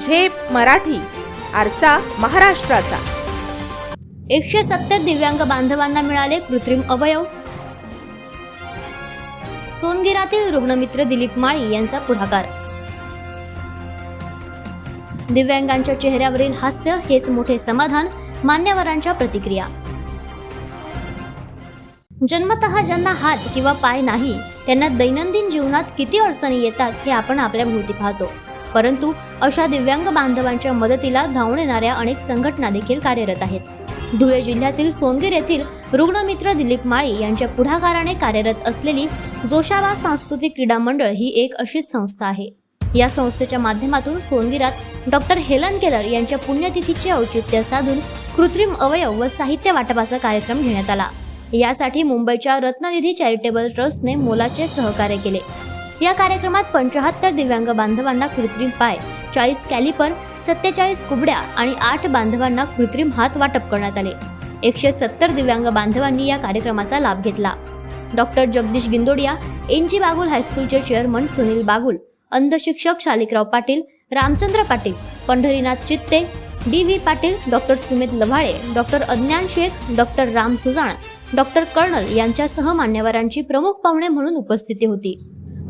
झेप मराठी आरसा महाराष्ट्राचा. एकशे सत्तर दिव्यांग बांधवांना मिळाले कृत्रिम अवयव. सोनगिरातील रुग्णमित्र दिलीप माळी यांचा पुढाकार. दिव्यांगांच्या चेहऱ्यावरील हास्य हेच मोठे समाधान मान्यवरांच्या प्रतिक्रिया. जन्मतः ज्यांना हात किंवा पाय नाही त्यांना दैनंदिन जीवनात किती अडचणी येतात हे आपण आपल्या भोवती पाहतो. परंतु अशा दिव्यांग बांधवांच्या मदतीला धावून येणाऱ्या अनेक संघटना देखील कार्यरत आहेत. धुळे जिल्ह्यातील सोनगीर येथील रुग्णमित्र दिलीप माळी यांच्या पुढाकाराने कार्यरत असलेली जोशाबा सांस्कृतिक क्रीडा मंडळ ही एक अशी संस्था आहे. या संस्थेच्या माध्यमातून सोनगिरात डॉक्टर हेलन केलर यांच्या पुण्यतिथीचे औचित्य साधून कृत्रिम अवयव व साहित्य वाटपाचा कार्यक्रम घेण्यात आला. यासाठी मुंबईच्या रत्ननिधी चॅरिटेबल ट्रस्टने मोलाचे सहकार्य केले. या कार्यक्रमात पंचाहत्तर दिव्यांग बांधवांना कृत्रिम पाय चाळीस कॅलिपर सत्तेचाळीस कुबड्या आणि आठ बांधवांना कृत्रिम हात वाटप करण्यात आले. एकशे सत्तर दिव्यांग बांधवांनी या कार्यक्रमाचा लाभ घेतला. Doctor Jagdish Gindodia N G Bagul हायस्कूलचे chairman Sunil Bagul अंधशिक्षक Shalikrao Patil Ramchandra Patil Pandharinath Chitte D V Patil doctor Sumit Lavhale doctor Adnan Shaikh doctor Ram सुजाण डॉक्टर कर्नल यांच्यासह मान्यवरांची प्रमुख पाहुणे म्हणून उपस्थिती होती.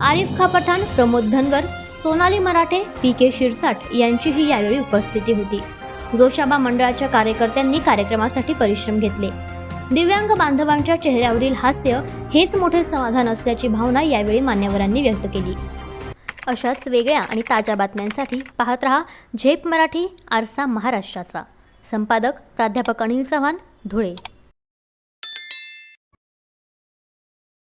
आरिफ खा पठाण प्रमोद धनगर सोनाली मराठे पी के शिरसाट यांचीही यावेळी उपस्थिती होती. जोशाबा मंडळाच्या कार्यकर्त्यांनी कार्यक्रमासाठी परिश्रम घेतले. दिव्यांग बांधवांच्या चेहऱ्यावरील हास्य हेच मोठे समाधान असल्याची भावना यावेळी मान्यवरांनी व्यक्त केली. अशाच वेगळ्या आणि ताज्या बातम्यांसाठी पाहत रहा झेप मराठी आरसा महाराष्ट्राचा. संपादक प्राध्यापक अनिल चव्हाण धुळे.